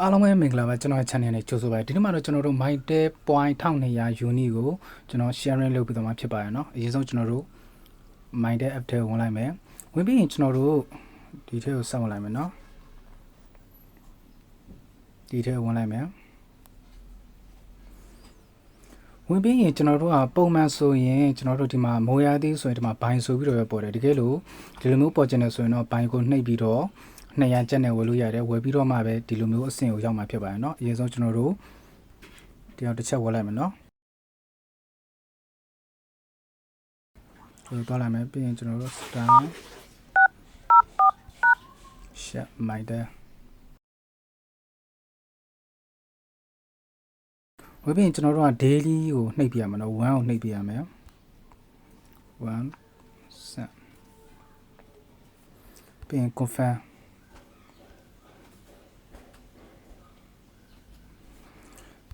အားလုံးပဲမင်္ဂလာပါကျွန်တော်ရဲ့ channel နဲ့ကြိုဆိုပါရစေဒီနေ့မှာတော့ကျွန်တော်တို့ mytel point 1200 unit ကိုကျွန်တော် sharing လုပ်ပြီးတော့မှဖြစ်ပါရနော်အရင်ဆုံးကျွန်တော်တို့ mytel app ထဲကိုဝင်လိုက်မယ်ဝင်ပြီးရင်ကျွန်တော်တို့ဒီထဲကိုဆက်ဝင်လိုက်မယ်နော်ဒီထဲကိုဝင်လိုက်မယ်ဝင်ပြီးရင်ကျွန်တော်တို့ကပုံမှန်ဆိုရင်ကျွန်တော်တို့ဒီမှာမိုးရသေးဆိုရင်ဒီမှာဘိုင်ဆိုပြီးတော့ပဲပေါ်တယ်တကယ်လို့ဒီလိုမျိုးပေါ်ကျင်နေဆိုရင်တော့ဘိုင်ကိုနှိပ်ပြီးတော့ 200ကျပ်နဲ့ဝယ်လို့ရတယ်ဝယ်ပြီးတော့မှပဲဒီလိုမျိုးအဆင့်ကိုရောက်မှာဖြစ်ပါတယ်เนาะအရင်ဆုံးကျွန်တော်တို့ဒီအောင်တစ်ချက်ဝယ်လိုက်မယ်เนาะဒီတော့လိုက်မယ်ပြီးရင်ကျွန်တော်တို့ star share my there ဝယ်ပြီးရင်ကျွန်တော်တို့က daily ကိုနှိပ်ပြရမှာเนาะ1ကိုနှိပ်ပြရမယ်1 set ပြီးရင် confirm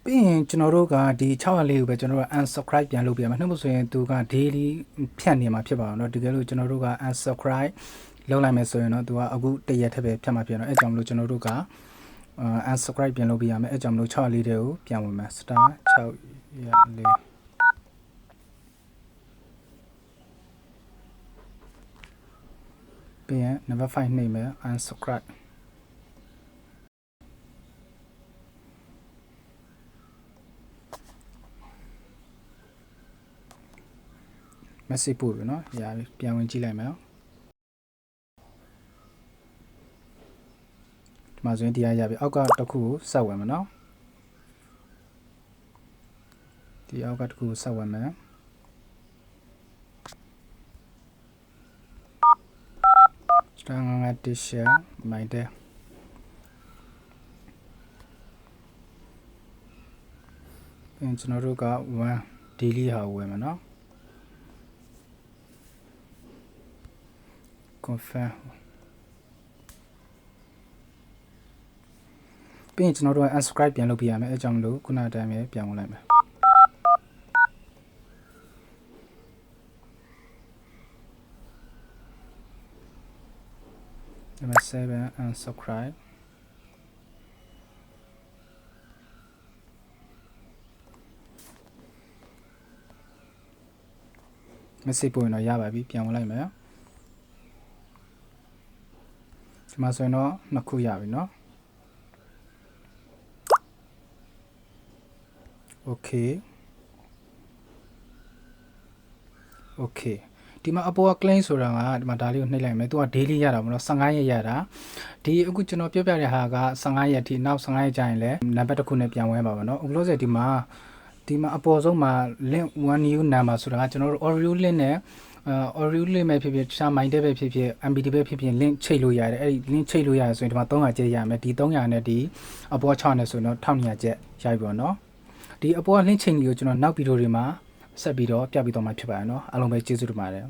ပြီးရင်ကျွန်တော်တို့ကဒီ600လေးကိုပဲကျွန်တော်တို့ unsubscribe ပြန်လုပ်ပြရမှာနှုတ်မဆိုရင်သူက daily ဖြတ်နေမှာဖြစ်ပါအောင်เนาะတကယ်လို့ကျွန်တော်တို့က unsubscribe လုပ်လိုက်မယ်ဆိုရင်တော့သူကအခုတရက်ထက်ပဲဖြတ်မှာဖြစ်တော့အဲကြောင့်မလို့ကျွန်တော်တို့က unsubscribe ပြန်လုပ်ပြရမယ်အဲကြောင့်မလို့600လေးတွေကိုပြန်ဝင်မယ် star 6ရက်လေးပြီးရင် number 5နှိပ်မယ် unsubscribe message ပို့ပြီเนาะရပြီပြန်ဝင်ကြည့်လိုက်မယ်ဒီမှာဆိုရင်တရားရပြီအောက်ကတစ်ခုကိုဆက်ဝင်မယ်เนาะဒီအောက်ကတစ်ခုကိုဆက်ဝင်မယ်စတန်ငါတစ်ရှာမိုင်တဲ့ပြန်ကျွန်တော်တို့က1 daily ဟာဝင်မယ်เนาะ confirm ပြီးရင်ကျွန်တော်တို့က unsubscribe ပြန်လုပ်ပြရမယ်အဲကြောင့်မလို့ခုနအတိုင်းပဲပြန်ဝင်လိုက်မယ်ဒီမှာ7 unsubscribe မစိပို့ရင်တော့ရပါပြီပြန်ဝင်လိုက်မယ် ဒီမှာဆိုရင်တော့နှစ်ခုရပြီเนาะ Okay Okay ဒီမှာအပေါ်က claim ဆိုတာကဒီမှာဒါလေးကိုနှိပ်လိုက်မယ်သူက daily ရတာမလို့15ရက်ရတာဒီအခုကျွန်တော်ပြောပြတဲ့ဟာက15ရက်ထိနောက်15ရက်ကြာရင်လည်းနံပါတ်တစ်ခုနဲ့ပြန်ဝဲပါပါเนาะအခုလို့ဆိုဒီမှာဒီမှာအပေါ်ဆုံးမှာ link 1 new number ဆိုတာကကျွန်တော်တို့ Oreo link နဲ့အာ Oreo လေးပဲဖြစ်ဖြစ်တခြား mind ပဲဖြစ်ဖြစ် MBD ပဲဖြစ်ဖြစ် link ချိတ်လို့ရတယ်အဲ့ဒီ link ချိတ်လို့ရတယ်ဆိုရင်ဒီမှာ300ကျက်ရမယ်ဒီ300နဲ့ဒီအပေါ်6နဲ့ဆိုတော့1200ကျက်ရပြီပေါ့နော်ဒီအပေါ် link ချိန်ကြီးကိုကျွန်တော်နောက်ဗီဒီယိုတွေမှာဆက်ပြီးတော့ပြပြသွားမှာဖြစ်ပါတယ်နော်အားလုံးပဲကျေးဇူးတင်ပါတယ်